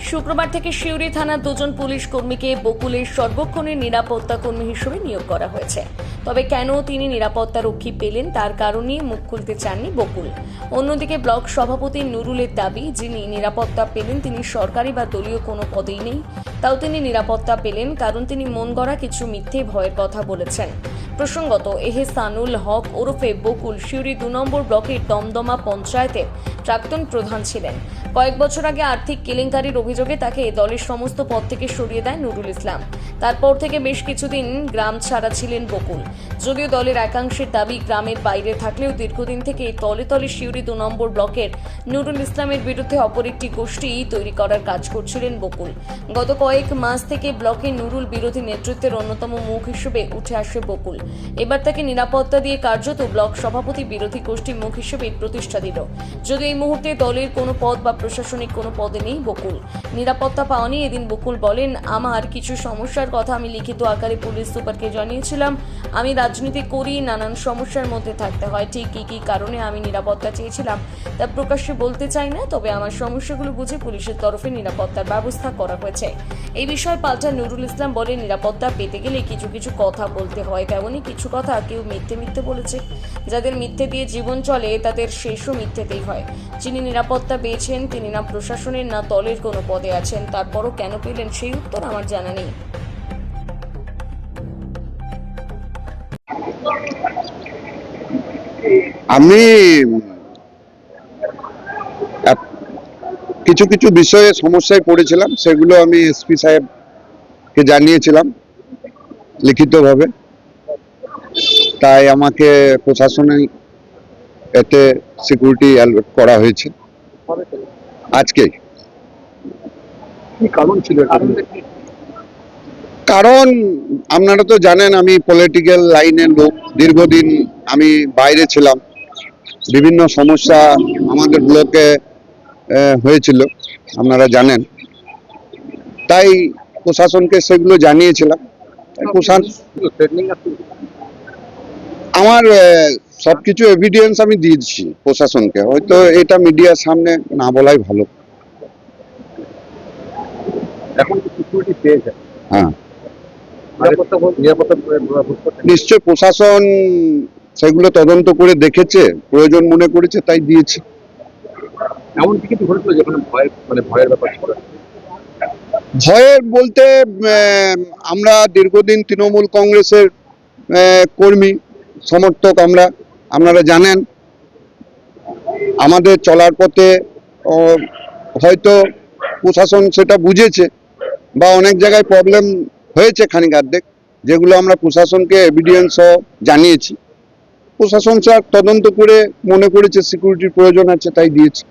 শুক্রবার থেকে শিউরি থানার দুজন পুলিশ কর্মীকে বকুলের সর্বক্ষণের নিরাপত্তা কর্মী হিসেবে নিয়োগ করা হয়েছে। তবে কেন তিনি নিরাপত্তা রক্ষী পেলেন তার কারণ মুখ খুলতে চাননি বকুল। অন্যদিকে ব্লক সভাপতি নুরুলের দাবি, যিনি নিরাপত্তা পেলেন তিনি সরকারি বা দলীয় কোনো পদেই নেই। তাও তিনি নিরাপত্তা পেলেন কারণ তিনি মন গড়া কিছু মিথ্যে ভয়ের কথা বলেছেন। প্রসঙ্গত এহেসানুল হক ওরফে বকুল শিউরি দু নম্বর ব্লকের দমদমা পঞ্চায়েতের প্রাক্তন প্রধান ছিলেন। কয়েক বছর আগে আর্থিক কেলেঙ্কারির অভিযোগে তাকে দলের সমস্ত পদ থেকে সরিয়ে দেয় নুরুল ইসলাম। তারপর থেকে বেশ কিছুদিন গ্রাম ছাড়া ছিলেন বকুল। যদিও দলের একাংশের দাবি গ্রামের বাইরে থাকলেও দীর্ঘদিন থেকে তলে তলে শিউরি দু নম্বর ব্লকের নুরুল ইসলামের বিরুদ্ধে অপর একটি গোষ্ঠী তৈরি করার কাজ করছিলেন বকুল। গত কয়েক মাস থেকে ব্লকে নুরুল বিরোধী নেতৃত্বের অন্যতম মুখ হিসেবে উঠে আসে বকুল। এবার তাকে নিরাপত্তা দিয়ে কার্যত ব্লক সভাপতি বিরোধী গোষ্ঠীর মুখ হিসেবে প্রতিষ্ঠা দিল। যদিও এই মুহূর্তে দলের কোনো পদ বা প্রশাসনিক কোনো পদে নেই বকুল। নিরাপত্তা পাওয়া নিয়ে এদিন বকুল বলেন, আমার কিছু সমস্যার কথা আমি লিখিত আকারে পুলিশ সুপারকে জানিয়েছিলাম। আমি রাজনীতি করি, নানান সমস্যার মধ্যে থাকতে হয়। ঠিক কী কী কারণে আমি নিরাপত্তা চেয়েছিলাম তা প্রকাশ্যে বলতে চাই না, তবে আমার সমস্যাগুলো বুঝে পুলিশের তরফে নিরাপত্তার ব্যবস্থা করা হয়েছে। এই বিষয়ে পাল্টা নুরুল ইসলাম বলে নিরাপত্তা পেতে গেলে কিছু কিছু কথা বলতে হয়। তেমনই কিছু কথা কেউ মিথ্যে মিথ্যে বলেছে। যাদের মিথ্যে দিয়ে জীবন চলে, তাদের শেষও মিথ্যেতেই হয়। যিনি নিরাপত্তা পেয়েছেন, তিনি না প্রশাসনের, না দলের কোনো পদে আছেন। তারপরও কেন পেলেন সেই উত্তর আমার জানা নেই। আমি কিছু কিছু বিষয়ে সমস্যায় পড়েছিলাম, সেগুলো আমি এসপি সাহেবকে জানিয়েছিলাম লিখিতভাবে। তাই আমাকে প্রশাসনে এতে সিকিউরিটি অ্যালট করা হয়েছে। আজকে কারণ ছিল কারণ আপনারা তো জানেন আমি পলিটিক্যাল লাইনের লোক। দীর্ঘদিন আমি বাইরে ছিলাম। বিভিন্ন সমস্যা আমাদের ব্লকে হয়েছিল আপনারা জানেন। তাই প্রশাসনকে সেগুলো জানিয়েছিলাম। প্রশাসন আমার সবকিছু এভিডেন্স আমি দিয়েছি প্রশাসনকে। হয়তো এটা মিডিয়ার সামনে না বলাই ভালো। এখন তো সিকিউরিটি পেয়েছে হ্যাঁ। করছেন? নিশ্চয় প্রশাসন সেগুলো তদন্ত করে দেখেছে প্রয়োজন মনে করেছে তাই দিয়েছে। এমন কি কিছু ঘটেছিল যেখানে ভয় মানে ভয়ের ব্যাপার ছিল। ভয়ের বলতে আমরা দীর্ঘদিন তৃণমূল কংগ্রেসের কর্মী সমর্থক আমরা। আপনারা জানেন আমাদের চলার পথে হয়তো প্রশাসন সেটা বুঝেছে বা অনেক জায়গায় প্রবলেম হয়েছে খানিক অর্ধেক যেগুলো আমরা প্রশাসনকে এভিডেন্স সহ জানিয়েছি প্রশাসন স্যার তদন্ত করে মনে করেছে সিকিউরিটির প্রয়োজন আছে তাই দিয়েছে।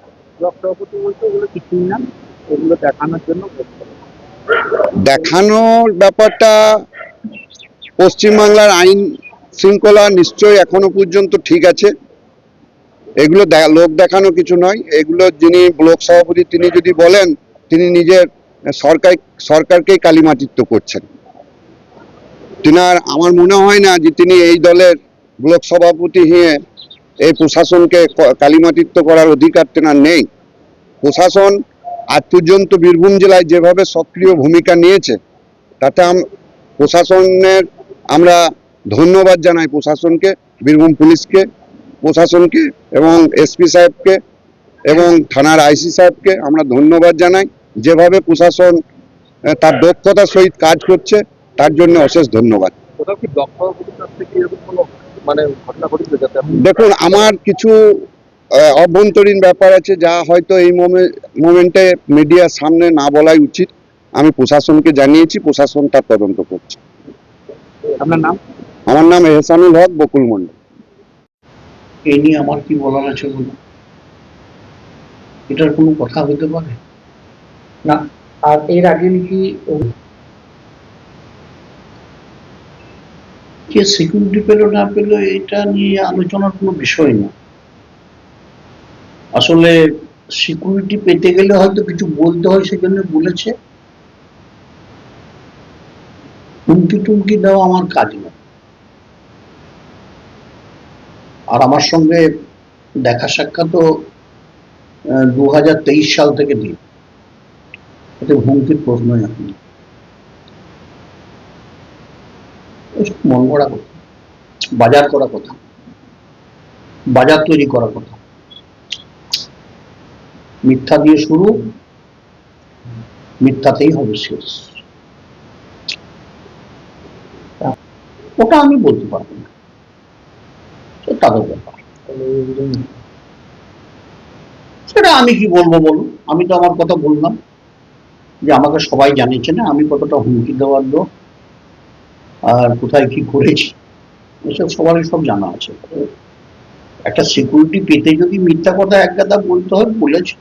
দেখানোর ব্যাপারটা পশ্চিমবাংলার আইন শৃঙ্খলা নিশ্চয়ই এখনও পর্যন্ত ঠিক আছে। এগুলো লোক দেখানো কিছু নয়। এগুলো যিনি ব্লক সভাপতি, তিনি যদি বলেন, তিনি নিজের সরকার সরকারকেই কালিমাতিত্ব করছেন। তিনার আমার মনে হয় না যে তিনি এই দলের ব্লক সভাপতি হয়ে এই প্রশাসনকে ক- কালিমাতিত্ব করার অধিকার তেনার নেই। প্রশাসন আজ পর্যন্ত বীরভূম জেলায় যেভাবে সক্রিয় ভূমিকা নিয়েছে, তাতে প্রশাসনের আমরা ধন্যবাদ জানাই প্রশাসনকে বীরভূম পুলিশকে প্রশাসনকে এবং এসপি সাহেবকে এবং থানার আইসি সাহেবকে আমরা ধন্যবাদ জানাই। যেভাবে প্রশাসন তার দক্ষতার সহিত কাজ করছে তার জন্য অশেষ ধন্যবাদ। মানে দেখুন আমার কিছু অভ্যন্তরীণ ব্যাপার আছে যা হয়তো এই মোমেন্টে মিডিয়ার সামনে না বলাই উচিত। আমি প্রশাসনকে জানিয়েছি প্রশাসন তার তদন্ত করছে। আপনার নাম? আমার নাম এহসানুল হক বকুল মন্ডল এই নিয়ে আমার কি বলার আছে বলুন? এটার কোনো কথা হতে পারে? না আর এর আগে নাকি কে সিকিউরিটি পেল না পেল এটা নিয়ে আলোচনার কোনো বিষয় না। আসলে সিকিউরিটি পেতে গেলে হয়তো কিছু বলতে হয় সেজন্য বলেছে। হুমকি টুমকি দেওয়া আমার কাজ না আর আমার সঙ্গে দেখা সাক্ষাৎ দু হাজার তেইশ সাল থেকে দিই এতে হুমকির প্রশ্নই আসে না এসব মন করা কথা। বাজার করা কথা। বাজার তৈরি করা কথা। মিথ্যা দিয়ে শুরু, মিথ্যাতেই হবে শেষ। ওটা আমি বলতে পারব না। তাদের ব্যাপার। সেটা আমি কি বলব বলুন? আমি তো আমার কথা বললাম যে আমাকে সবাই জানিয়েছে না আমি কতটা হুমকি দেওয়ার লোক আর কোথায় কি করেছি। এসব সবারই সব জানা আছে। একটা সিকিউরিটি পেতে যদি মিথ্যা কথা এক গাদা বলতে হয়, বলেছে।